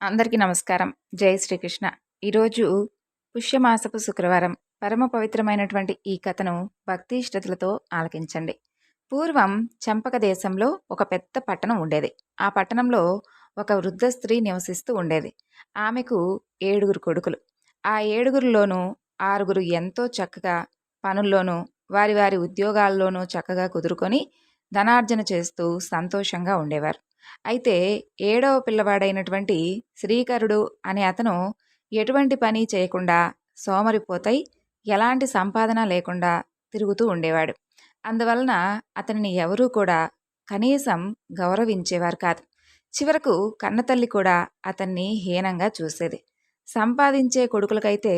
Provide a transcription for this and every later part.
అందరికీ నమస్కారం. జై శ్రీకృష్ణ. ఈరోజు పుష్యమాసపు శుక్రవారం. పరమ పవిత్రమైనటువంటి ఈ కథను భక్తి ఇష్టతలతో ఆలకించండి. పూర్వం చంపక దేశంలో ఒక పెద్ద పట్టణం ఉండేది. ఆ పట్టణంలో ఒక వృద్ధ స్త్రీ నివసిస్తూ ఉండేది. ఆమెకు ఏడుగురు కొడుకులు. ఆ ఏడుగురిలోనూ ఆరుగురు ఎంతో చక్కగా పనుల్లోనూ వారి వారి ఉద్యోగాల్లోనూ చక్కగా కుదురుకొని ధనార్జన చేస్తూ సంతోషంగా ఉండేవారు. అయితే ఏడవ పిల్లవాడైనటువంటి శ్రీకరుడు అనే అతను ఎటువంటి పని చేయకుండా సోమరిపోతై ఎలాంటి సంపాదన లేకుండా తిరుగుతూ ఉండేవాడు. అందువలన అతనిని ఎవరూ కూడా కనీసం గౌరవించేవారు కాదు. చివరకు కన్నతల్లి కూడా అతన్ని హీనంగా చూసేది. సంపాదించే కొడుకులకైతే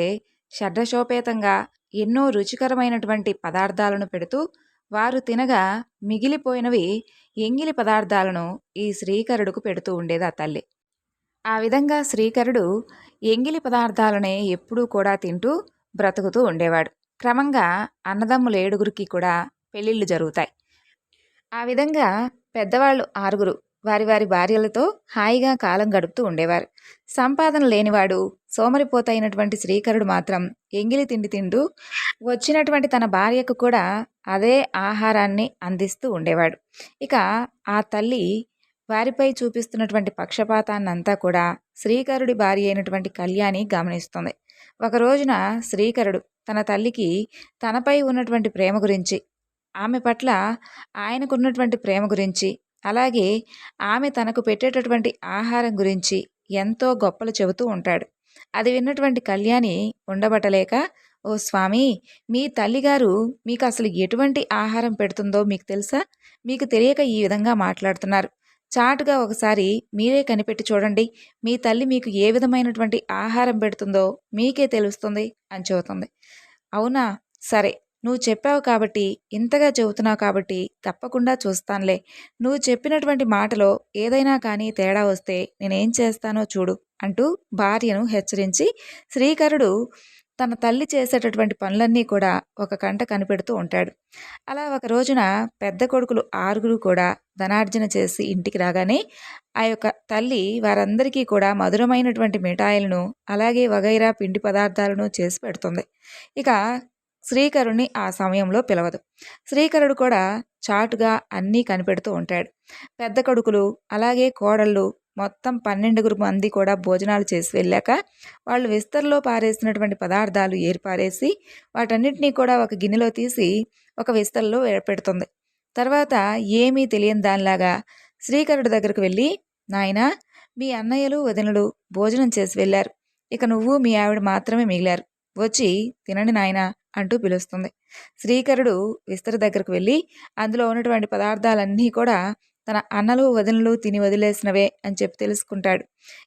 షడ్రశోపేతంగా ఎన్నో రుచికరమైనటువంటి పదార్థాలను పెడుతూ వారు తినగా మిగిలిపోయినవి ఎంగిలి పదార్థాలను ఈ శ్రీకరుడుకు పెడుతూ ఉండేది ఆ తల్లి. ఆ విధంగా శ్రీకరుడు ఎంగిలి పదార్థాలనే ఎప్పుడూ కూడా తింటూ బ్రతుకుతూ ఉండేవాడు. క్రమంగా అన్నదమ్ములు ఏడుగురికి కూడా పెళ్ళిళ్ళు జరుగుతాయి. ఆ విధంగా పెద్దవాళ్ళు ఆరుగురు వారి వారి భార్యలతో హాయిగా కాలం గడుపుతూ ఉండేవారు. సంపాదన లేనివాడు సోమరిపోతైనటువంటి శ్రీకరుడు మాత్రం ఎంగిలి తిండి తింటూ వచ్చినటువంటి తన భార్యకు కూడా అదే ఆహారాన్ని అందిస్తూ ఉండేవాడు. ఇక ఆ తల్లి వారిపై చూపిస్తున్నటువంటి పక్షపాతాన్నంతా కూడా శ్రీకరుడి భార్య అయినటువంటి కళ్యాణి గమనిస్తుంది. ఒక రోజున శ్రీకరుడు తన తల్లికి తనపై ఉన్నటువంటి ప్రేమ గురించి ఆమె పట్ల ఆయనకున్నటువంటి ప్రేమ గురించి అలాగే ఆమె తనకు పెట్టేటటువంటి ఆహారం గురించి ఎంతో గొప్పలు చెబుతూ ఉంటాడు. అది విన్నటువంటి కళ్యాణి ఉండబట్టలేక ఓ స్వామి మీ తల్లిగారు మీకు అసలు ఎటువంటి ఆహారం పెడుతుందో మీకు తెలుసా? మీకు తెలియక ఈ విధంగా మాట్లాడుతున్నారు. చాటుగా ఒకసారి మీరే కనిపెట్టి చూడండి. మీ తల్లి మీకు ఏ విధమైనటువంటి ఆహారం పెడుతుందో మీకే తెలుస్తుంది అని చెబుతుంది. అవునా? సరే. నువ్వు చెప్పావు కాబట్టి ఇంతగా చెబుతున్నావు కాబట్టి తప్పకుండా చూస్తానులే. నువ్వు చెప్పినటువంటి మాటలో ఏదైనా కానీ తేడా వస్తే నేనేం చేస్తానో చూడు. అంటూ భార్యను హెచ్చరించి శ్రీకరుడు తన తల్లి చేసేటటువంటి పనులన్నీ కూడా ఒక కంట కనిపెడుతూ ఉంటాడు. అలా ఒక రోజున పెద్ద కొడుకులు ఆరుగురు కూడా ధనార్జన చేసి ఇంటికి రాగానే ఆ యొక్క తల్లి వారందరికీ కూడా మధురమైనటువంటి మిఠాయిలను అలాగే వగైరా పిండి పదార్థాలను చేసి పెడుతుంది. ఇక శ్రీకరుణ్ణి ఆ సమయంలో పిలవదు. శ్రీకరుడు కూడా చాటుగా అన్నీ కనిపెడుతూ ఉంటాడు. పెద్ద కొడుకులు అలాగే కోడళ్ళు మొత్తం పన్నెండుగురు మంది కూడా భోజనాలు చేసి వెళ్ళాక వాళ్ళు విస్తర్లో పారేసినటువంటి పదార్థాలు ఏర్పారేసి వాటన్నిటినీ కూడా ఒక గిన్నెలో తీసి ఒక విస్తర్లో పెడుతుంది. తర్వాత ఏమీ తెలియని దానిలాగా శ్రీకరుడు దగ్గరకు వెళ్ళి నాయన మీ అన్నయ్యలు వదినలు భోజనం చేసి వెళ్ళారు. ఇక నువ్వు మీ ఆవిడ మాత్రమే మిగిలారు. వచ్చి తినండి నాయన అంటూ పిలుస్తుంది. శ్రీకరుడు విస్తర దగ్గరకు వెళ్ళి అందులో ఉన్నటువంటి పదార్థాలన్నీ కూడా తన అన్నలు వదినలు తిని వదిలేసినవే అని చెప్పి తెలుసుకుంటాడు.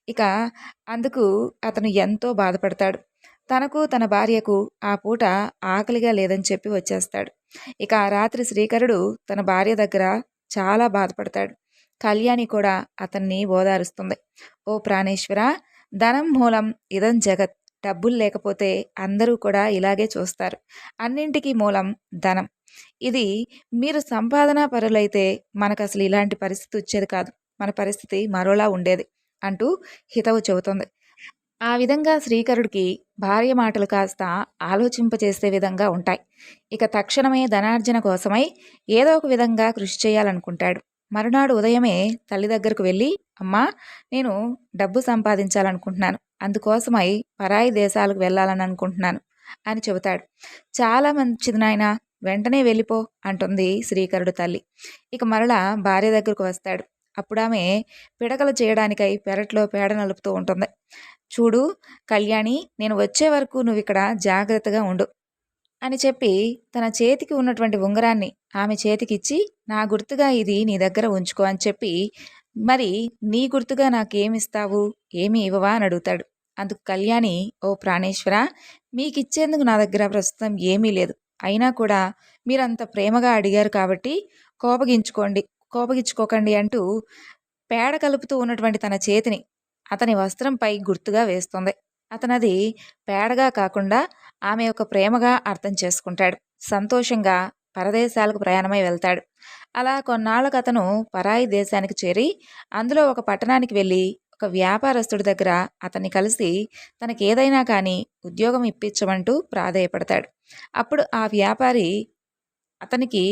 ఇక అందుకు అతను ఎంతో బాధపడతాడు. తనకు తన భార్యకు ఆ పూట ఆకలిగా లేదని చెప్పి వచ్చేస్తాడు. ఇక ఆ రాత్రి శ్రీకరుడు తన భార్య దగ్గర చాలా బాధపడతాడు. కళ్యాణి కూడా అతన్ని ఓదారుస్తుంది. ఓ ప్రాణేశ్వర ధనం మూలం ఇదం జగత్ డబ్బులు లేకపోతే అందరూ కూడా ఇలాగే చూస్తారు. అన్నింటికీ మూలం ధనం. ఇది మీరు సంపాదన పరులైతే మనకు అసలు ఇలాంటి పరిస్థితి వచ్చేది కాదు. మన పరిస్థితి మరోలా ఉండేది అంటూ హితవు చెబుతుంది. ఆ విధంగా శ్రీకరుడికి భార్య మాటలు కాస్త ఆలోచింపచేసే విధంగా ఉంటాయి. ఇక తక్షణమే ధనార్జన కోసమై ఏదో ఒక విధంగా కృషి చేయాలనుకుంటాడు. మరునాడు ఉదయమే తల్లి దగ్గరకు వెళ్ళి అమ్మా నేను డబ్బు సంపాదించాలనుకుంటున్నాను. అందుకోసమై పరాయి దేశాలకు వెళ్ళాలని అనుకుంటున్నాను అని చెబుతాడు. చాలా మంచిది నాయన. వెంటనే వెళ్ళిపో అంటుంది శ్రీకరుడు తల్లి. ఇక మరలా భార్య దగ్గరకు వస్తాడు. అప్పుడు ఆమె పిడకలు చేయడానికై పెరట్లో పేడ నలుపుతూ ఉంటుంది. చూడు కళ్యాణి నేను వచ్చే వరకు నువ్వు ఇక్కడ జాగ్రత్తగా ఉండు అని చెప్పి తన చేతికి ఉన్నటువంటి ఉంగరాన్ని ఆమె చేతికిచ్చి నా గుర్తుగా ఇది నీ దగ్గర ఉంచుకో అని చెప్పి మరి నీ గుర్తుగా నాకేమిస్తావు? ఏమి ఇవ్వవా? అని అడుగుతాడు. అందుకు కళ్యాణి ఓ ప్రాణేశ్వర మీకిచ్చేందుకు నా దగ్గర ప్రస్తుతం ఏమీ లేదు. అయినా కూడా మీరంత ప్రేమగా అడిగారు కాబట్టి కోపగించుకోండి కోపగించుకోకండి అంటూ పేడ కలుపుతూ ఉన్నటువంటి తన చేతిని అతని వస్త్రంపై గుర్తుగా వేస్తుంది. అతనది పేడగా కాకుండా ఆమె యొక్క ప్రేమగా అర్థం చేసుకుంటాడు. సంతోషంగా పరదేశాలకు ప్రయాణమై వెళ్తాడు. అలా కొన్నాళ్ళకు అతను పరాయి దేశానికి చేరి అందులో ఒక పట్టణానికి వెళ్ళి ఒక వ్యాపారస్తుడి దగ్గర అతన్ని కలిసి తనకి ఏదైనా కానీ ఉద్యోగం ఇప్పించమంటూ ప్రాధేయపడతాడు. అప్పుడు ఆ వ్యాపారి అతనికి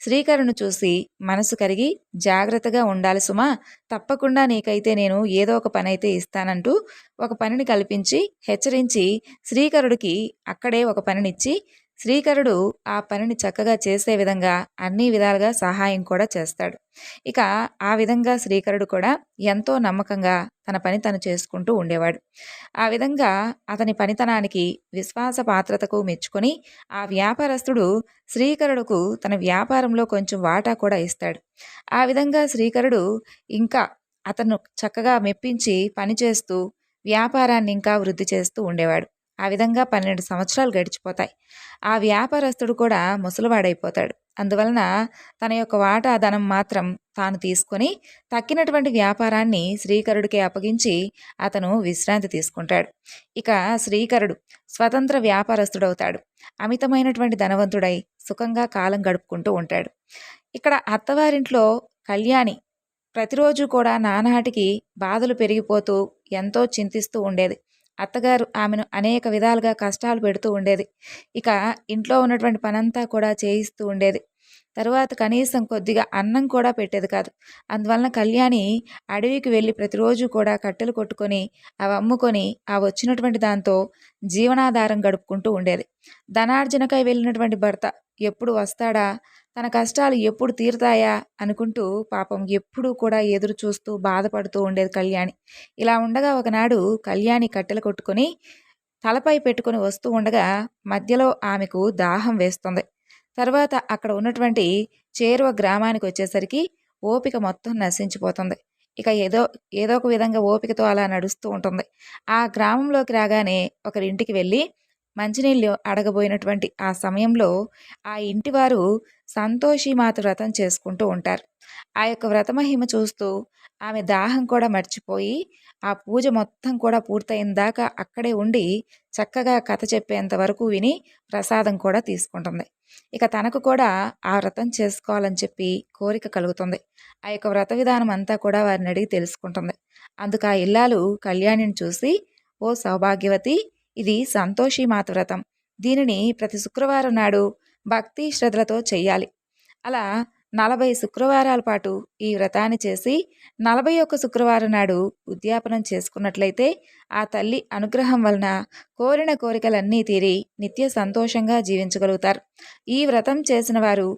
శ్రీకరును చూసి మనసు కరిగి జాగ్రత్తగా ఉండాలి సుమా తప్పకుండా నీకైతే నేను ఏదో ఒక పని అయితే ఇస్తానంటూ ఒక పనిని కల్పించి హెచ్చరించి శ్రీకరుడికి అక్కడే ఒక పనినిచ్చి శ్రీకరుడు ఆ పనిని చక్కగా చేసే విధంగా అన్ని విధాలుగా సహాయం కూడా చేస్తాడు. ఇక ఆ విధంగా శ్రీకరుడు కూడా ఎంతో నమ్మకంగా తన పని తను చేసుకుంటూ ఉండేవాడు. ఆ విధంగా అతని పనితనానికి విశ్వాస పాత్రతకు మెచ్చుకొని ఆ వ్యాపారస్తుడు శ్రీకరుడుకు తన వ్యాపారంలో కొంచెం వాటా కూడా ఇస్తాడు. ఆ విధంగా శ్రీకరుడు ఇంకా అతను చక్కగా మెప్పించి పనిచేస్తూ వ్యాపారాన్ని ఇంకా వృద్ధి చేస్తూ ఉండేవాడు. ఆ విధంగా పన్నెండు సంవత్సరాలు గడిచిపోతాయి. ఆ వ్యాపారస్తుడు కూడా ముసలివాడైపోతాడు. అందువలన తన యొక్క వాటా ధనం మాత్రం తాను తీసుకొని తక్కినటువంటి వ్యాపారాన్ని శ్రీకరుడికి అప్పగించి అతను విశ్రాంతి తీసుకుంటాడు. ఇక శ్రీకరుడు స్వతంత్ర వ్యాపారస్తుడవుతాడు. అమితమైనటువంటి ధనవంతుడై సుఖంగా కాలం గడుపుకుంటూ ఉంటాడు. ఇక్కడ అత్తవారింట్లో కళ్యాణి ప్రతిరోజు కూడా నానాటికి బాధలు పెరిగిపోతూ ఎంతో చింతిస్తూ ఉండేది. అత్తగారు ఆమెను అనేక విధాలుగా కష్టాలు పెడుతూ ఉండేది. ఇక ఇంట్లో ఉన్నటువంటి పనంతా కూడా చేయిస్తూ ఉండేది. తరువాత కనీసం కొద్దిగా అన్నం కూడా పెట్టేది కాదు. అందువలన కళ్యాణి అడవికి వెళ్ళి ప్రతిరోజు కూడా కట్టెలు కొట్టుకొని అవి అమ్ముకొని ఆ వచ్చినటువంటి దాంతో జీవనాధారం గడుపుకుంటూ ఉండేది. ధనార్జనకై వెళ్ళినటువంటి భర్త ఎప్పుడు వస్తాడా? తన కష్టాలు ఎప్పుడు తీరుతాయా అనుకుంటూ పాపం ఎప్పుడూ కూడా ఎదురు చూస్తూ బాధపడుతూ ఉండేది కళ్యాణి. ఇలా ఉండగా ఒకనాడు కళ్యాణి కట్టెలు కొట్టుకొని తలపై పెట్టుకొని వస్తూ ఉండగా మధ్యలో ఆమెకు దాహం వేస్తుంది. తర్వాత అక్కడ ఉన్నటువంటి చేరువ గ్రామానికి వచ్చేసరికి ఓపిక మొత్తం నశించిపోతుంది. ఇక ఏదో ఏదో ఒక విధంగా ఓపికతో అలా నడుస్తూ ఉంటుంది. ఆ గ్రామంలోకి రాగానే ఒకరింటికి వెళ్ళి మంచినీళ్ళు అడగబోయినటువంటి ఆ సమయంలో ఆ ఇంటివారు సంతోషిమాత వ్రతం చేసుకుంటూ ఉంటారు. ఆ యొక్క వ్రతమహిమ చూస్తూ ఆమె దాహం కూడా మర్చిపోయి ఆ పూజ మొత్తం కూడా పూర్తయిన దాకా అక్కడే ఉండి చక్కగా కథ చెప్పేంత వరకు విని ప్రసాదం కూడా తీసుకుంటుంది. ఇక తనకు కూడా ఆ వ్రతం చేసుకోవాలని చెప్పి కోరిక కలుగుతుంది. ఆ యొక్క వ్రత విధానం అంతా కూడా వారిని అడిగి తెలుసుకుంటుంది. అందుకు ఆ ఇల్లాలు కళ్యాణిని చూసి ఓ సౌభాగ్యవతి ఇది సంతోషి మాత వ్రతం దీనిని ప్రతి శుక్రవారం నాడు భక్తి శ్రద్ధలతో చెయ్యాలి. అలా నలభై శుక్రవారాల పాటు ఈ వ్రతాన్ని చేసి నలభై ఒక్క శుక్రవారం నాడు ఉద్యాపనం చేసుకున్నట్లయితే ఆ తల్లి అనుగ్రహం వలన కోరిన కోరికలన్నీ తీరి నిత్య సంతోషంగా జీవించగలుగుతారు. ఈ వ్రతం చేసిన వారు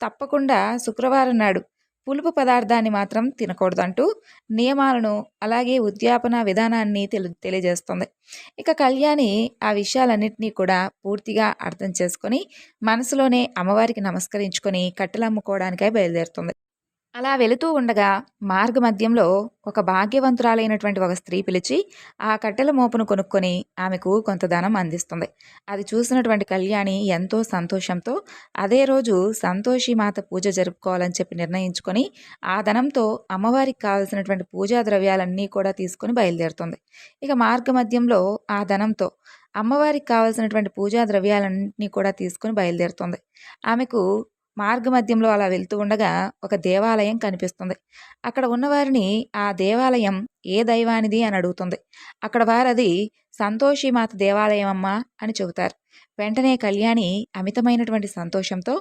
తప్పకుండా శుక్రవారం నాడు పులుపు పదార్థాన్ని మాత్రం తినకూడదంటూ నియమాలను అలాగే ఉద్యాపన విధానాన్ని తెలి తెలియజేస్తుంది. ఇక కళ్యాణి ఆ విషయాలన్నింటినీ కూడా పూర్తిగా అర్థం చేసుకొని మనసులోనే అమ్మవారికి నమస్కరించుకొని కట్టెలు అమ్ముకోవడానికై బయలుదేరుతుంది. అలా వెళుతూ ఉండగా మార్గమధ్యంలో ఒక భాగ్యవంతురాలైనటువంటి ఒక స్త్రీ పిలిచి ఆ కట్టెల మోపును కొనుక్కొని ఆమెకు కొంత ధనం అందిస్తుంది. అది చూసినటువంటి కళ్యాణి ఎంతో సంతోషంతో అదే రోజు సంతోషి మాత పూజ జరుపుకోవాలని చెప్పి నిర్ణయించుకొని ఆ ధనంతో అమ్మవారికి కావలసినటువంటి పూజా ద్రవ్యాలన్నీ కూడా తీసుకొని బయలుదేరుతుంది. ఇక మార్గమధ్యంలో ఆ ధనంతో అమ్మవారికి కావలసినటువంటి పూజా ద్రవ్యాలన్నీ కూడా తీసుకొని బయలుదేరుతుంది. ఆమెకు మార్గమధ్యంలో అలా వెళ్తూ ఉండగా ఒక దేవాలయం కనిపిస్తుంది. అక్కడ ఉన్నవారిని ఆ దేవాలయం ఏ దైవానిది? అని అడుగుతుంది. అక్కడ వారది సంతోషిమాత దేవాలయం అమ్మా అని చెబుతారు. వెంటనే కళ్యాణి అమితమైనటువంటి సంతోషంతో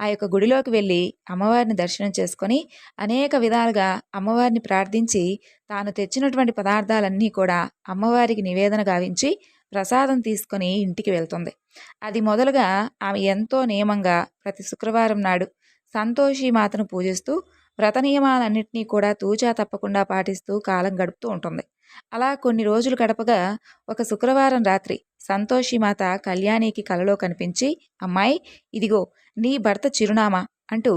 ఆ యొక్క గుడిలోకి వెళ్ళి అమ్మవారిని దర్శనం చేసుకొని అనేక విధాలుగా అమ్మవారిని ప్రార్థించి తాను తెచ్చినటువంటి పదార్థాలన్నీ కూడా అమ్మవారికి నివేదన గావించి ప్రసాదం తీసుకొని ఇంటికి వెళ్తుంది. అది మొదలుగా ఆమె ఎంతో నియమంగా ప్రతి శుక్రవారం నాడు సంతోషి మాతను పూజిస్తూ వ్రత నియమాలన్నింటినీ కూడా తూచా తప్పకుండా పాటిస్తూ కాలం గడుపుతూ ఉంటుంది. అలా కొన్ని రోజులు గడపగా ఒక శుక్రవారం రాత్రి సంతోషి మాత కళ్యాణికి కలలో కనిపించి అమ్మాయి ఇదిగో నీ భర్త చిరునామా అంటూ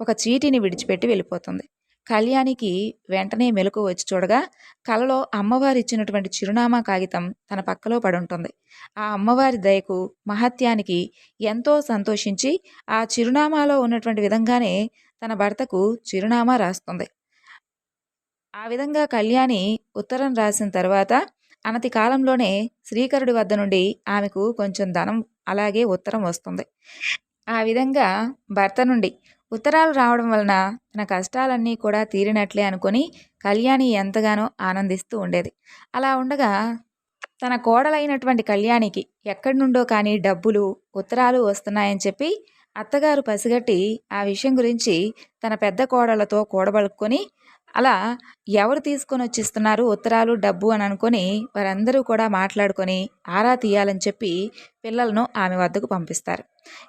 ఒక చీటిని విడిచిపెట్టి వెళ్ళిపోతుంది. కళ్యాణికి వెంటనే మెలకు వచ్చి చూడగా కలలో అమ్మవారి ఇచ్చినటువంటి చిరునామా కాగితం తన పక్కలో పడుంటుంది. ఆ అమ్మవారి దయకు మహత్యానికి ఎంతో సంతోషించి ఆ చిరునామాలో ఉన్నటువంటి విధంగానే తన భర్తకు చిరునామా రాస్తుంది. ఆ విధంగా కళ్యాణి ఉత్తరం రాసిన తర్వాత అనతి కాలంలోనే శ్రీకరుడి వద్ద నుండి ఆమెకు కొంచెం ధనం అలాగే ఉత్తరం వస్తుంది. ఆ విధంగా భర్త నుండి ఉత్తరాలు రావడం వలన తన కష్టాలన్నీ కూడా తీరినట్లే అనుకొని కళ్యాణి ఎంతగానో ఆనందిస్తూ ఉండేది. అలా ఉండగా తన కోడలైనటువంటి కళ్యాణికి ఎక్కడి నుండో కానీ డబ్బులు ఉత్తరాలు వస్తున్నాయని చెప్పి అత్తగారు పసిగట్టి ఆ విషయం గురించి తన పెద్ద కోడలతో కూడబలుక్కొని అలా ఎవరు తీసుకొని వచ్చిస్తున్నారు ఉత్తరాలు డబ్బు అని అనుకొని వారందరూ కూడా మాట్లాడుకొని ఆరా తీయాలని చెప్పి పిల్లలను ఆమె వద్దకు పంపిస్తారు.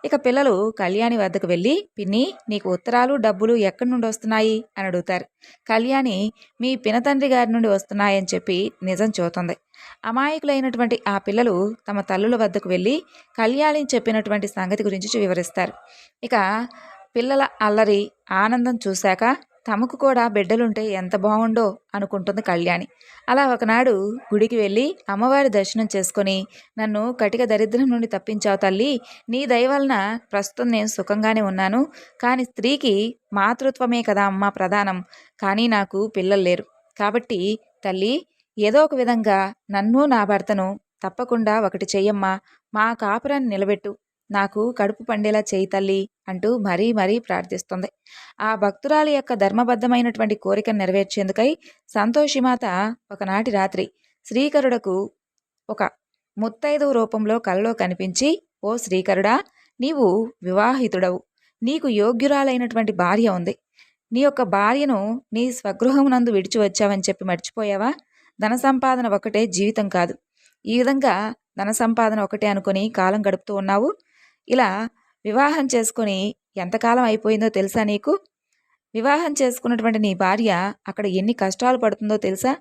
ఇక పిల్లలు కళ్యాణి వద్దకు వెళ్ళి పిన్ని నీకు ఉత్తరాలు డబ్బులు ఎక్కడి నుండి వస్తున్నాయి? అని అడుగుతారు. కళ్యాణి మీ పినతండ్రి గారి నుండి వస్తున్నాయని చెప్పి నిజం చూతుంది అమాయకులైనటువంటి ఆ పిల్లలు తమ తల్లుల వద్దకు వెళ్ళి కళ్యాణి చెప్పినటువంటి సంగతి గురించి వివరిస్తారు. ఇక పిల్లల అల్లరి ఆనందం చూశాక తమకు కూడా బిడ్డలుంటే ఎంత బాగుండో అనుకుంటుంది కళ్యాణి. అలా ఒకనాడు గుడికి వెళ్ళి అమ్మవారి దర్శనం చేసుకొని నన్ను కటిక దరిద్రం నుండి తప్పించావు తల్లి. నీ దయ వలన ప్రస్తుతం నేను సుఖంగానే ఉన్నాను. కానీ స్త్రీకి మాతృత్వమే కదా అమ్మ ప్రధానం. కానీ నాకు పిల్లలు లేరు. కాబట్టి తల్లి ఏదో ఒక విధంగా నన్ను నా భర్తను తప్పకుండా ఒకటి చెయ్యమ్మా. మా కాపురాన్ని నిలబెట్టు. నాకు కడుపు పండేలా చేయి తల్లి అంటూ మరీ మరీ ప్రార్థిస్తుంది. ఆ భక్తురాలి యొక్క ధర్మబద్ధమైనటువంటి కోరికను నెరవేర్చేందుకై సంతోషిమాత ఒకనాటి రాత్రి శ్రీకరుడకు ఒక ముత్తైదు రూపంలో కలలో కనిపించి ఓ శ్రీకరుడా నీవు వివాహితుడవు. నీకు యోగ్యురాలైనటువంటి భార్య ఉంది. నీ యొక్క భార్యను నీ స్వగృహమునందు విడిచి వచ్చావని చెప్పి మర్చిపోయావా? ధన సంపాదన ఒకటే జీవితం కాదు. ఈ విధంగా ధన సంపాదన ఒకటే అనుకుని కాలం గడుపుతూ ఉన్నావు. ఇలా వివాహం చేసుకొని ఎంతకాలం అయిపోయిందో తెలుసా నీకు? వివాహం చేసుకున్నటువంటి నీ భార్య అక్కడ ఎన్ని కష్టాలు పడుతుందో తెలుసా?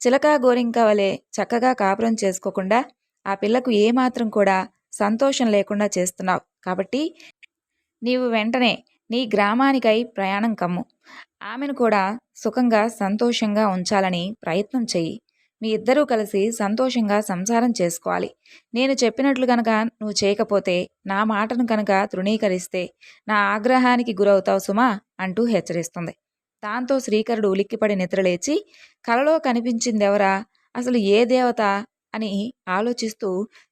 చిలకా గోరింక వలె చక్కగా కాపురం చేసుకోకుండా ఆ పిల్లకు ఏమాత్రం కూడా సంతోషం లేకుండా చేస్తున్నావు. కాబట్టి నీవు వెంటనే నీ గ్రామానికై ప్రయాణం కమ్ము. ఆమెను కూడా సుఖంగా సంతోషంగా ఉంచాలని ప్రయత్నం చెయ్యి. మీ ఇద్దరూ కలిసి సంతోషంగా సంసారం చేసుకోవాలి. నేను చెప్పినట్లు గనక నువ్వు చేయకపోతే నా మాటను కనుక తృణీకరిస్తే నా ఆగ్రహానికి గురవుతావు సుమా అంటూ హెచ్చరిస్తుంది. దాంతో శ్రీకరుడు ఉలిక్కిపడి నిద్రలేచి కలలో కనిపించిందెవరా? అసలు ఏ దేవత అని ఆలోచిస్తూ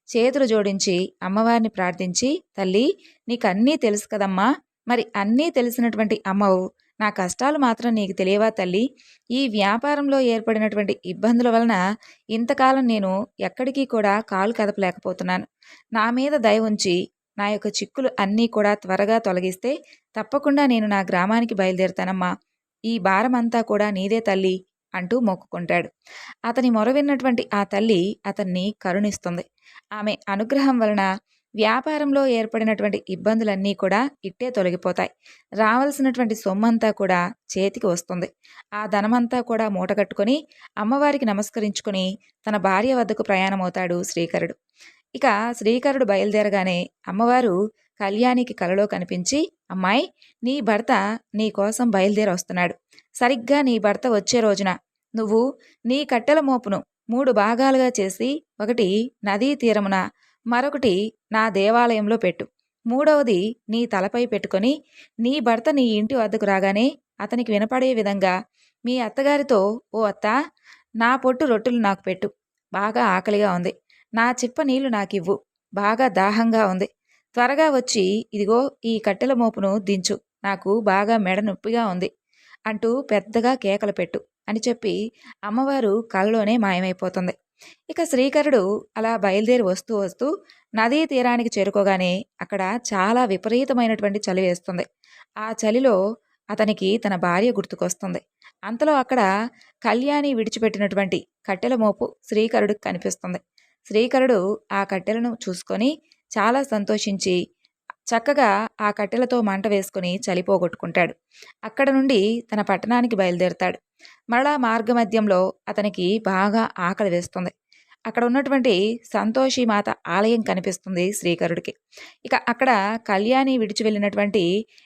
చేతులు జోడించి అమ్మవారిని ప్రార్థించి తల్లి నీకన్నీ తెలుసు కదమ్మా. మరి అన్నీ తెలిసినటువంటి అమ్మవు నా కష్టాలు మాత్రం నీకు తెలియవా తల్లి? ఈ వ్యాపారంలో ఏర్పడినటువంటి ఇబ్బందుల వలన ఇంతకాలం నేను ఎక్కడికి కూడా కాలు కదపలేకపోతున్నాను. నా మీద దయ ఉంచి నా యొక్క చిక్కులు అన్నీ కూడా త్వరగా తొలగిస్తే తప్పకుండా నేను నా గ్రామానికి బయలుదేరుతానమ్మా. ఈ భారమంతా కూడా నీదే తల్లి అంటూ మొక్కుకుంటాడు. అతని మొరవిన్నటువంటి ఆ తల్లి అతన్ని కరుణిస్తుంది. ఆమె అనుగ్రహం వలన వ్యాపారంలో ఏర్పడినటువంటి ఇబ్బందులన్నీ కూడా ఇట్టే తొలగిపోతాయి. రావాల్సినటువంటి సొమ్మంతా కూడా చేతికి వస్తుంది. ఆ ధనమంతా కూడా మూటగట్టుకొని అమ్మవారికి నమస్కరించుకొని తన భార్య వద్దకు ప్రయాణమవుతాడు శ్రీకరుడు. ఇక శ్రీకరుడు బయలుదేరగానే అమ్మవారు కళ్యాణికి కలలో కనిపించి అమ్మాయి నీ భర్త నీ కోసం బయలుదేరి వస్తున్నాడు. సరిగ్గా నీ భర్త వచ్చే రోజున నువ్వు నీ కట్టెల మోపును మూడు భాగాలుగా చేసి ఒకటి నదీ తీరమున మరొకటి నా దేవాలయంలో పెట్టు. మూడవది నీ తలపై పెట్టుకొని నీ భర్త నీ ఇంటి వద్దకు రాగానే అతనికి వినపడే విధంగా మీ అత్తగారితో ఓ అత్త నా పొట్టు రొట్టెలు నాకు పెట్టు. బాగా ఆకలిగా ఉంది. నా చిప్ప నీళ్ళు నాకివ్వు. బాగా దాహంగా ఉంది. త్వరగా వచ్చి ఇదిగో ఈ కట్టెల మోపును దించు. నాకు బాగా మెడ నొప్పిగా ఉంది అంటూ పెద్దగా కేకలు పెట్టు అని చెప్పి అమ్మవారు కలలోనే మాయమైపోతుంది. ఇక శ్రీకరుడు అలా బయలుదేరి వస్తూ వస్తూ నదీ తీరానికి చేరుకోగానే అక్కడ చాలా విపరీతమైనటువంటి చలి వేస్తుంది. ఆ చలిలో అతనికి తన భార్య గుర్తుకొస్తుంది. అంతలో అక్కడ కళ్యాణి విడిచిపెట్టినటువంటి కట్టెల మోపు శ్రీకరుడికి కనిపిస్తుంది. శ్రీకరుడు ఆ కట్టెలను చూసుకొని చాలా సంతోషించి చక్కగా ఆ కట్టెలతో మంట వేసుకుని చలిపోగొట్టుకుంటాడు అక్కడ నుండి తన పట్టణానికి బయలుదేరుతాడు. మరలా మార్గమధ్యంలో అతనికి బాగా ఆకలి వేస్తుంది. అక్కడ ఉన్నటువంటి సంతోషి మాత ఆలయం కనిపిస్తుంది శ్రీకరుడికి. ఇక అక్కడ కళ్యాణి విడిచి వెళ్ళినటువంటి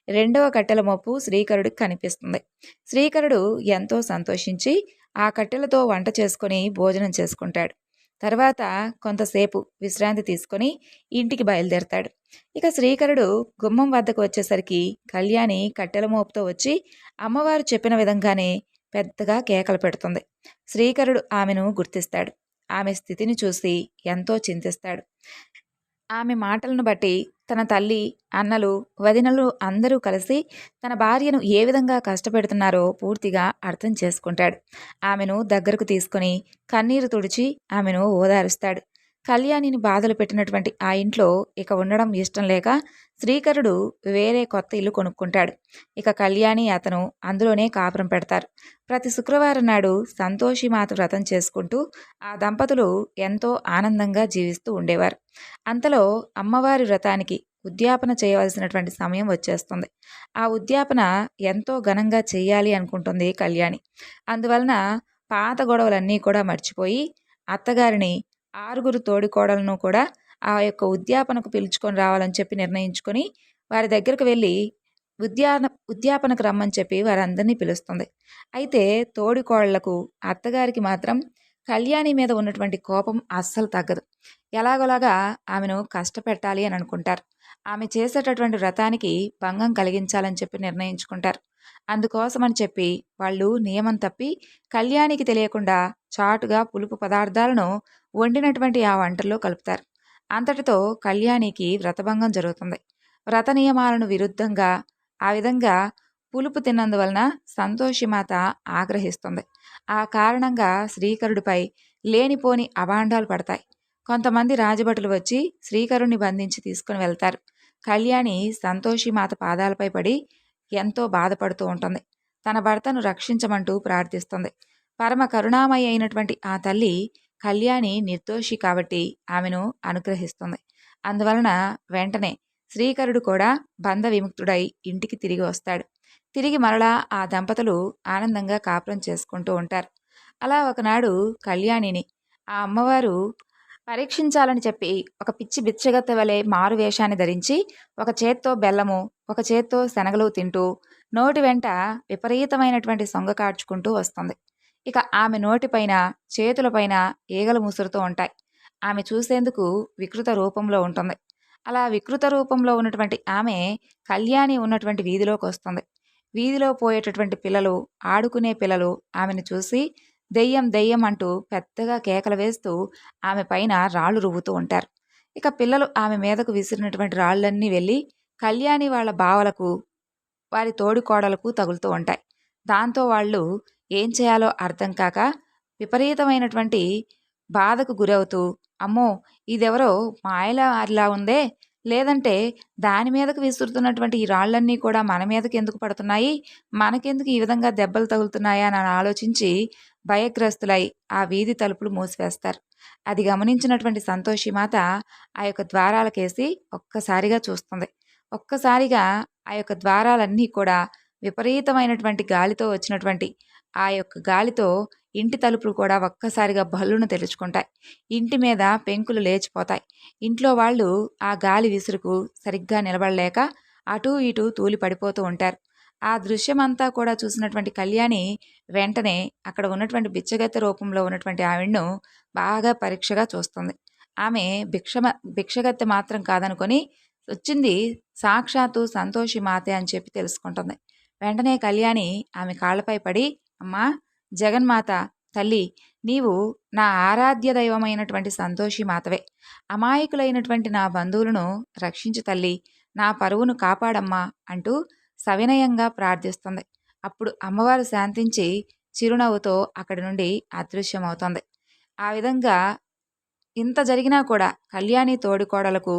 రెండవ కట్టెల మోపు శ్రీకరుడికి కనిపిస్తుంది. శ్రీకరుడు ఎంతో సంతోషించి ఆ కట్టెలతో వంట చేసుకొని భోజనం చేసుకుంటాడు. తర్వాత కొంతసేపు విశ్రాంతి తీసుకొని ఇంటికి బయలుదేరతాడు. ఇక శ్రీకరుడు గుమ్మం వద్దకు వచ్చేసరికి కళ్యాణి కట్టెల మోపుతో వచ్చి అమ్మవారు చెప్పిన విధంగానే పెద్దగా కేకలు పెడుతుంది. శ్రీకరుడు ఆమెను గుర్తిస్తాడు. ఆమె స్థితిని చూసి ఎంతో చింతిస్తాడు. ఆమె మాటలను బట్టి తన తల్లి అన్నలు వదినలు అందరూ కలిసి తన భార్యను ఏ విధంగా కష్టపెడుతున్నారో పూర్తిగా అర్థం చేసుకుంటాడు. ఆమెను దగ్గరకు తీసుకొని కన్నీరు తుడిచి ఆమెను ఓదారుస్తాడు. కళ్యాణిని బాధలు పెట్టినటువంటి ఆ ఇంట్లో ఇక ఉండడం ఇష్టం లేక శ్రీకరుడు వేరే కొత్త ఇల్లు కొనుక్కుంటాడు. ఇక కళ్యాణి అతను అందులోనే కాపురం పెడతారు. ప్రతి శుక్రవారం నాడు సంతోషి మాత వ్రతం చేసుకుంటూ ఆ దంపతులు ఎంతో ఆనందంగా జీవిస్తూ ఉండేవారు. అంతలో అమ్మవారి వ్రతానికి ఉద్యాపన చేయవలసినటువంటి సమయం వచ్చేస్తుంది. ఆ ఉద్యాపన ఎంతో ఘనంగా చేయాలి అనుకుంటుంది కళ్యాణి. అందువలన పాత గొడవలన్నీ కూడా మర్చిపోయి అత్తగారిని ఆరుగురు తోడికోడలను కూడా ఆ యొక్క ఉద్యాపనకు పిలుచుకొని రావాలని చెప్పి నిర్ణయించుకొని వారి దగ్గరకు వెళ్ళి ఉద్యాన ఉద్యాపనకు రమ్మని చెప్పి వారందరినీ పిలుస్తుంది. అయితే తోడికోళ్ళకు అత్తగారికి మాత్రం కళ్యాణి మీద ఉన్నటువంటి కోపం అస్సలు తగ్గదు. ఎలాగోలాగా ఆమెను కష్టపెట్టాలి అని అనుకుంటారు. ఆమె చేసేటటువంటి వ్రతానికి భంగం కలిగించాలని చెప్పి నిర్ణయించుకుంటారు. అందుకోసమని చెప్పి వాళ్ళు నియమం తప్పి కళ్యాణికి తెలియకుండా చాటుగా పులుపు పదార్థాలను వండినటువంటి ఆ వంటల్లో కలుపుతారు. అంతటితో కళ్యాణికి వ్రతభంగం జరుగుతుంది. వ్రత నియమాలను విరుద్ధంగా ఆ విధంగా పులుపు తిన్నందువలన సంతోషిమాత ఆగ్రహిస్తుంది. ఆ కారణంగా శ్రీకరుడిపై లేనిపోని అభాండాలు పడతాయి. కొంతమంది రాజభటులు వచ్చి శ్రీకరుణ్ణి బంధించి తీసుకుని వెళ్తారు. కళ్యాణి సంతోషిమాత పాదాలపై పడి ఎంతో బాధపడుతూ ఉంటుంది. తన భర్తను రక్షించమంటూ ప్రార్థిస్తుంది. పరమ కరుణామయ్య అయినటువంటి ఆ తల్లి కళ్యాణి నిర్దోషి కాబట్టి ఆమెను అనుగ్రహిస్తుంది. అందువలన వెంటనే శ్రీకరుడు కూడా బంధ విముక్తుడై ఇంటికి తిరిగి వస్తాడు. తిరిగి మరలా ఆ దంపతులు ఆనందంగా కాపురం చేసుకుంటూ ఉంటారు. అలా ఒకనాడు కళ్యాణిని ఆ అమ్మవారు పరీక్షించాలని చెప్పి ఒక పిచ్చి బిచ్చగత్త వలె మారు వేషాన్ని ధరించి ఒక చేత్తో బెల్లము ఒక చేత్తో శనగలు తింటూ నోటి వెంట విపరీతమైనటువంటి సొంగ కార్చుకుంటూ వస్తుంది. ఇక ఆమె నోటిపైన చేతులపైన ఈగలు ముసురుతూ ఉంటాయి. ఆమె చూసేందుకు వికృత రూపంలో ఉంటుంది. అలా వికృత రూపంలో ఉన్నటువంటి ఆమె కళ్యాణి ఉన్నటువంటి వీధిలోకి వస్తుంది. వీధిలో పోయేటటువంటి పిల్లలు ఆడుకునే పిల్లలు ఆమెను చూసి దెయ్యం దెయ్యం అంటూ పెద్దగా కేకలు వేస్తూ ఆమె పైన రాళ్ళు రువ్వుతూ ఉంటారు. ఇక పిల్లలు ఆమె మీదకు విసిరినటువంటి రాళ్ళన్నీ వెళ్ళి కళ్యాణి వాళ్ళ బావలకు వారి తోడికోడలకు తగులుతూ ఉంటాయి. దాంతో వాళ్ళు ఏం చేయాలో అర్థం కాక విపరీతమైనటువంటి బాధకు గురవుతూ అమ్మో ఇదెవరో మాయలా ఉందే? లేదంటే దాని మీదకు విసురుతున్నటువంటి ఈ రాళ్ళన్నీ కూడా మన మీదకి ఎందుకు పడుతున్నాయి? మనకెందుకు ఈ విధంగా దెబ్బలు తగులుతున్నాయా? అని ఆలోచించి భయగ్రస్తులై ఆ వీధి తలుపులు మూసివేస్తారు. అది గమనించినటువంటి సంతోషి మాత ఆ యొక్క ద్వారాలకేసి ఒక్కసారిగా చూస్తుంది. ఒక్కసారిగా ఆ యొక్క ద్వారాలన్నీ కూడా విపరీతమైనటువంటి గాలితో వచ్చినటువంటి ఆ యొక్క గాలితో ఇంటి తలుపులు కూడా ఒక్కసారిగా బల్లును తెరుచుకుంటాయి. ఇంటి మీద పెంకులు లేచిపోతాయి. ఇంట్లో వాళ్ళు ఆ గాలి విసురుకు సరిగ్గా నిలబడలేక అటూ ఇటూ తూలి పడిపోతూ ఉంటారు. ఆ దృశ్యమంతా కూడా చూసినటువంటి కళ్యాణి వెంటనే అక్కడ ఉన్నటువంటి బిచ్చగత్తె రూపంలో ఉన్నటువంటి ఆవిడను బాగా పరీక్షగా చూస్తుంది. ఆమె భిక్షమ భిక్షగత్తె మాత్రం కాదనుకొని వచ్చింది సాక్షాత్తు సంతోషి మాతే అని చెప్పి తెలుసుకుంటుంది. వెంటనే కళ్యాణి ఆమె కాళ్ళపై పడి అమ్మా జగన్మాత తల్లి నీవు నా ఆరాధ్య దైవమైనటువంటి సంతోషి మాతవే. అమాయకులైనటువంటి నా బంధువులను రక్షించు తల్లి నా పరువును కాపాడమ్మా అంటూ సవినయంగా ప్రార్థిస్తుంది. అప్పుడు అమ్మవారు శాంతించి చిరునవ్వుతో అక్కడి నుండి అదృశ్యమవుతుంది. ఆ విధంగా ఇంత జరిగినా కూడా కళ్యాణి తోడికోడలకు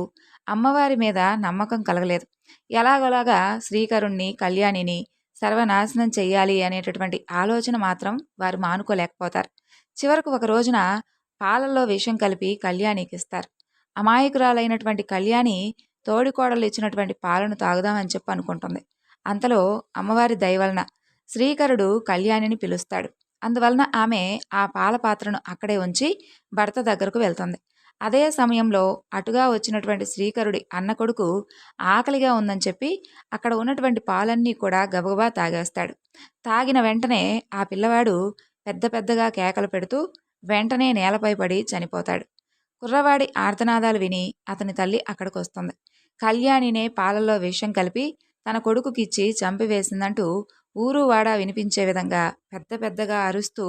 అమ్మవారి మీద నమ్మకం కలగలేదు. ఎలాగోలాగా శ్రీకరుణ్ణి కళ్యాణిని సర్వనాశనం చెయ్యాలి అనేటటువంటి ఆలోచన మాత్రం వారు మానుకోలేకపోతారు. చివరకు ఒక రోజున పాలల్లో విషం కలిపి కళ్యాణికి ఇస్తారు. అమాయకురాలైనటువంటి కళ్యాణి తోడికోడలు ఇచ్చినటువంటి పాలను తాగుదామని చెప్పి అనుకుంటుంది. అంతలో అమ్మవారి దయవలన శ్రీకరుడు కళ్యాణిని పిలుస్తాడు. అందువలన ఆమె ఆ పాల పాత్రను అక్కడే ఉంచి భర్త దగ్గరకు వెళ్తుంది. అదే సమయంలో అటుగా వచ్చినటువంటి శ్రీకరుడి అన్న కొడుకు ఆకలిగా ఉందని చెప్పి అక్కడ ఉన్నటువంటి పాలన్నీ కూడా గబగబా తాగేస్తాడు. తాగిన వెంటనే ఆ పిల్లవాడు పెద్ద పెద్దగా కేకలు పెడుతూ వెంటనే నేలపై పడి చనిపోతాడు. కుర్రవాడి ఆర్తనాదాలు విని అతని తల్లి అక్కడికి వస్తుంది కళ్యాణినే పాలల్లో విషం కలిపి తన కొడుకుకిచ్చి చంపివేసిందంటూ ఊరు వాడా వినిపించే విధంగా పెద్ద పెద్దగా అరుస్తూ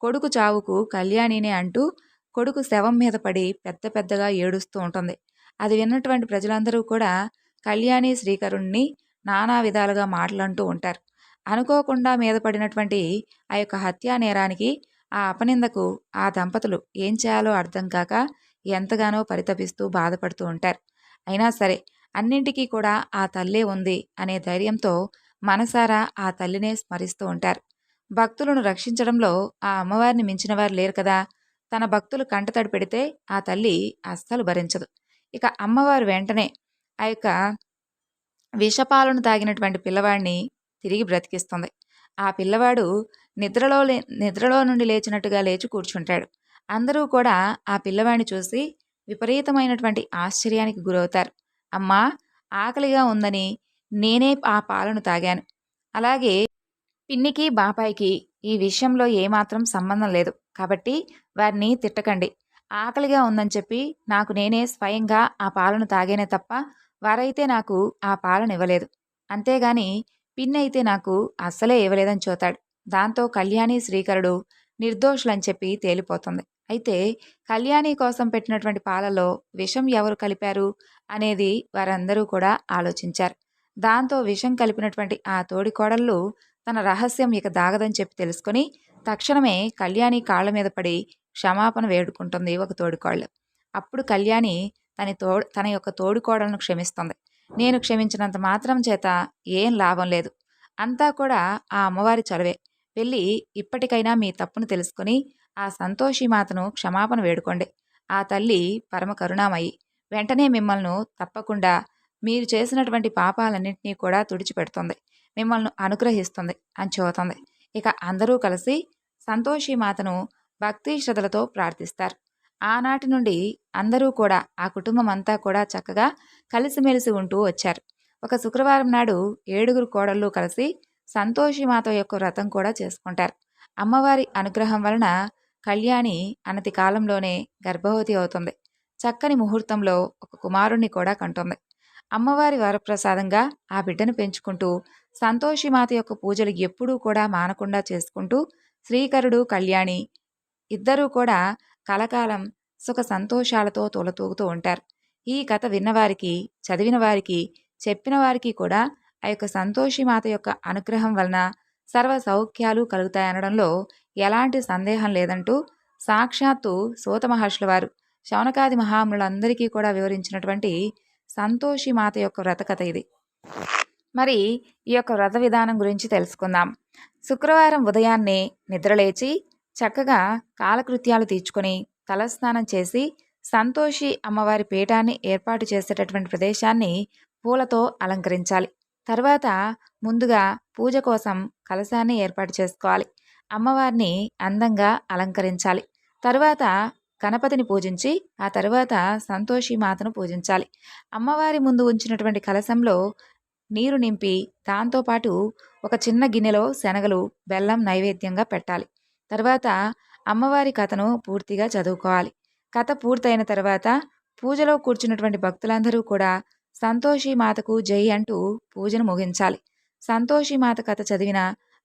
కొడుకు చావుకు కళ్యాణినే అంటూ కొడుకు శవం మీద పడి పెద్ద పెద్దగా ఏడుస్తూ ఉంటుంది. అది విన్నటువంటి ప్రజలందరూ కూడా కళ్యాణి శ్రీకరుణ్ణి నానా విధాలుగా మాటలంటూ ఉంటారు. అనుకోకుండా మీద పడినటువంటి ఆ యొక్క హత్యా నేరానికి ఆ అపనిందకు ఆ దంపతులు ఏం చేయాలో అర్థం కాక ఎంతగానో పరితపిస్తూ బాధపడుతూ ఉంటారు. అయినా సరే అన్నింటికీ కూడా ఆ తల్లే ఉంది అనే ధైర్యంతో మనసారా ఆ తల్లినే స్మరిస్తూ ఉంటారు. భక్తులను రక్షించడంలో ఆ అమ్మవారిని మించిన వారు లేరు కదా. తన భక్తులు కంటతడి పెడితే ఆ తల్లి అస్సలు భరించదు. ఇక అమ్మవారు వెంటనే ఆ యొక్క విషపాలను తాగినటువంటి పిల్లవాడిని తిరిగి బ్రతికిస్తుంది. ఆ పిల్లవాడు నిద్రలో లే నిద్రలో నుండి లేచినట్టుగా లేచి కూర్చుంటాడు. అందరూ కూడా ఆ పిల్లవాడిని చూసి విపరీతమైనటువంటి ఆశ్చర్యానికి గురవుతారు. అమ్మా ఆకలిగా ఉందని నేనే ఆ పాలను తాగాను. అలాగే పిన్నికి బాపాయికి ఈ విషయంలో ఏమాత్రం సంబంధం లేదు. కాబట్టి వారిని తిట్టకండి. ఆకలిగా ఉందని చెప్పి నాకు నేనే స్వయంగా ఆ పాలను తాగేనే తప్ప వారైతే నాకు ఆ పాలను ఇవ్వలేదు. అంతేగాని పిన్ అయితే నాకు అస్సలే ఇవ్వలేదని చూతాడు. దాంతో కళ్యాణి శ్రీకరుడు నిర్దోషులని చెప్పి తేలిపోతుంది. అయితే కళ్యాణి కోసం పెట్టినటువంటి పాలలో విషం ఎవరు కలిపారు అనేది వారందరూ కూడా ఆలోచించారు. దాంతో విషం కలిపినటువంటి ఆ తోడి కోడళ్ళు తన రహస్యం ఇక దాగదని చెప్పి తెలుసుకొని తక్షణమే కళ్యాణి కాళ్ళ మీద పడి క్షమాపణ వేడుకుంటుంది ఒక తోడికోళ్ళు అప్పుడు కళ్యాణి తన తో తన యొక్క తోడికోడలను క్షమిస్తుంది. నేను క్షమించినంత మాత్రం చేత ఏం లాభం లేదు. అంతా కూడా ఆ అమ్మవారి చొరవే. వెళ్ళి ఇప్పటికైనా మీ తప్పును తెలుసుకొని ఆ సంతోషి మాతను క్షమాపణ వేడుకోండి. ఆ తల్లి పరమ కరుణామయి. వెంటనే మిమ్మల్ని తప్పకుండా మీరు చేసినటువంటి పాపాలన్నింటినీ కూడా తుడిచిపెడుతుంది. మిమ్మల్ని అనుగ్రహిస్తుంది అని చూతుంది ఇక అందరూ కలిసి సంతోషి మాతను భక్తి శ్రద్ధలతో ప్రార్థిస్తారు. ఆనాటి నుండి అందరూ కూడా ఆ కుటుంబం అంతా కూడా చక్కగా కలిసిమెలిసి ఉంటూ వచ్చారు. ఒక శుక్రవారం నాడు ఏడుగురు కోడళ్ళు కలిసి సంతోషి మాత యొక్క వ్రతం కూడా చేసుకుంటారు. అమ్మవారి అనుగ్రహం వలన కళ్యాణి అనతి కాలంలోనే గర్భవతి అవుతుంది. చక్కని ముహూర్తంలో ఒక కుమారుణ్ణి కూడా కంటుంది. అమ్మవారి వరప్రసాదంగా ఆ బిడ్డను పెంచుకుంటూ సంతోషిమాత యొక్క పూజలు ఎప్పుడూ కూడా మానకుండా చేసుకుంటూ శ్రీకరుడు కళ్యాణి ఇద్దరూ కూడా కలకాలం సుఖ సంతోషాలతో తొలతూగుతూ ఉంటారు. ఈ కథ విన్నవారికి చదివిన వారికి చెప్పిన వారికి కూడా ఆ యొక్క సంతోషిమాత యొక్క అనుగ్రహం వలన సర్వ సౌఖ్యాలు కలుగుతాయనడంలో ఎలాంటి సందేహం లేదంటూ సాక్షాత్తు సూత మహర్షుల వారు శౌనకాది మహాములందరికీ కూడా వివరించినటువంటి సంతోషి మాత యొక్క వ్రతకథ ఇది. మరి ఈ యొక్క వ్రత విధానం గురించి తెలుసుకుందాం. శుక్రవారం ఉదయాన్నే నిద్రలేచి చక్కగా కాలకృత్యాలు తీర్చుకొని తలస్నానం చేసి సంతోషి అమ్మవారి పీఠాన్ని ఏర్పాటు చేసేటటువంటి ప్రదేశాన్ని పూలతో అలంకరించాలి. తర్వాత ముందుగా పూజ కోసం కలశాన్ని ఏర్పాటు చేసుకోవాలి. అమ్మవారిని అందంగా అలంకరించాలి. తర్వాత గణపతిని పూజించి ఆ తర్వాత సంతోషి మాతను పూజించాలి. అమ్మవారి ముందు ఉంచినటువంటి కలశంలో నీరు నింపి దాంతోపాటు ఒక చిన్న గిన్నెలో శనగలు బెల్లం నైవేద్యంగా పెట్టాలి. తర్వాత అమ్మవారి కథను పూర్తిగా చదువుకోవాలి. కథ పూర్తయిన తర్వాత పూజలో కూర్చున్నటువంటి భక్తులందరూ కూడా సంతోషిమాతకు జై అంటూ పూజను ముగించాలి. సంతోషి మాత కథ చదివిన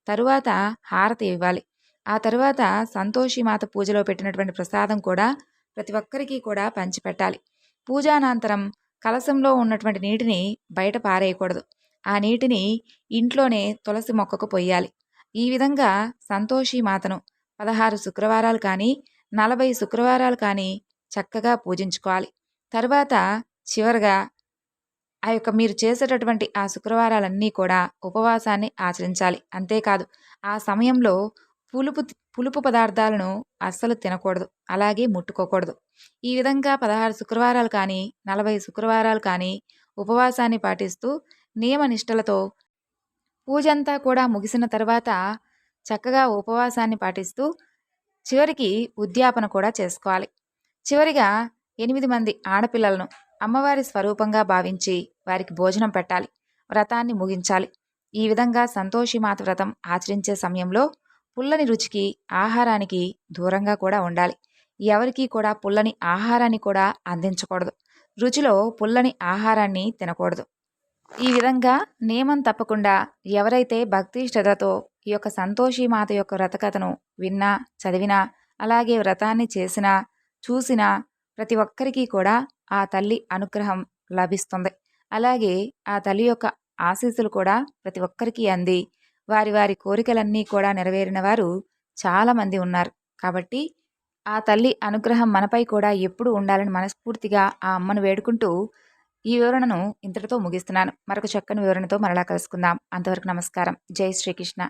తరువాత హారతి ఇవ్వాలి. ఆ తరువాత సంతోషి మాత పూజలో పెట్టినటువంటి ప్రసాదం కూడా ప్రతి ఒక్కరికి కూడా పంచిపెట్టాలి. పూజానంతరం కలశంలో ఉన్నటువంటి నీటిని బయట పారేయకూడదు. ఆ నీటిని ఇంట్లోనే తులసి మొక్కకు పొయ్యాలి. ఈ విధంగా సంతోషి మాతను పదహారు శుక్రవారాలు కానీ నలభై శుక్రవారాలు కానీ చక్కగా పూజించుకోవాలి. తర్వాత చివరగా ఆ యొక్క మీరు చేసేటటువంటి ఆ శుక్రవారాలన్నీ కూడా ఉపవాసాన్ని ఆచరించాలి. అంతేకాదు ఆ సమయంలో పులుపు పులుపు పదార్థాలను అస్సలు తినకూడదు. అలాగే ముట్టుకోకూడదు. ఈ విధంగా పదహారు శుక్రవారాలు కానీ నలభై శుక్రవారాలు కానీ ఉపవాసాన్ని పాటిస్తూ నియమనిష్టలతో పూజంతా కూడా ముగిసిన తర్వాత చక్కగా ఉపవాసాన్ని పాటిస్తూ చివరికి ఉద్యాపన కూడా చేసుకోవాలి. చివరిగా ఎనిమిది మంది ఆడపిల్లలను అమ్మవారి స్వరూపంగా భావించి వారికి భోజనం పెట్టాలి వ్రతాన్ని ముగించాలి. ఈ విధంగా సంతోషిమాత వ్రతం ఆచరించే సమయంలో పుల్లని రుచికి ఆహారానికి దూరంగా కూడా ఉండాలి. ఎవరికీ కూడా పుల్లని ఆహారాన్ని కూడా అందించకూడదు. రుచిలో పుల్లని ఆహారాన్ని తినకూడదు. ఈ విధంగా నియమం తప్పకుండా ఎవరైతే భక్తి శ్రద్ధతో ఈ యొక్క సంతోషి మాత యొక్క వ్రతకథను విన్నా చదివినా అలాగే వ్రతాన్ని చేసినా చూసినా ప్రతి ఒక్కరికి కూడా ఆ తల్లి అనుగ్రహం లభిస్తుంది. అలాగే ఆ తల్లి యొక్క ఆశీస్సులు కూడా ప్రతి ఒక్కరికి అంది. వారి వారి కోరికలన్నీ కూడా నెరవేరిన వారు చాలామంది ఉన్నారు. కాబట్టి ఆ తల్లి అనుగ్రహం మనపై కూడా ఎప్పుడు ఉండాలని మనస్ఫూర్తిగా ఆ అమ్మను వేడుకుంటూ ఈ వివరణను ఇంతటితో ముగిస్తున్నాను. మరొక చక్కని వివరణతో మరలా కలుసుకుందాం. అంతవరకు నమస్కారం. జై శ్రీకృష్ణ.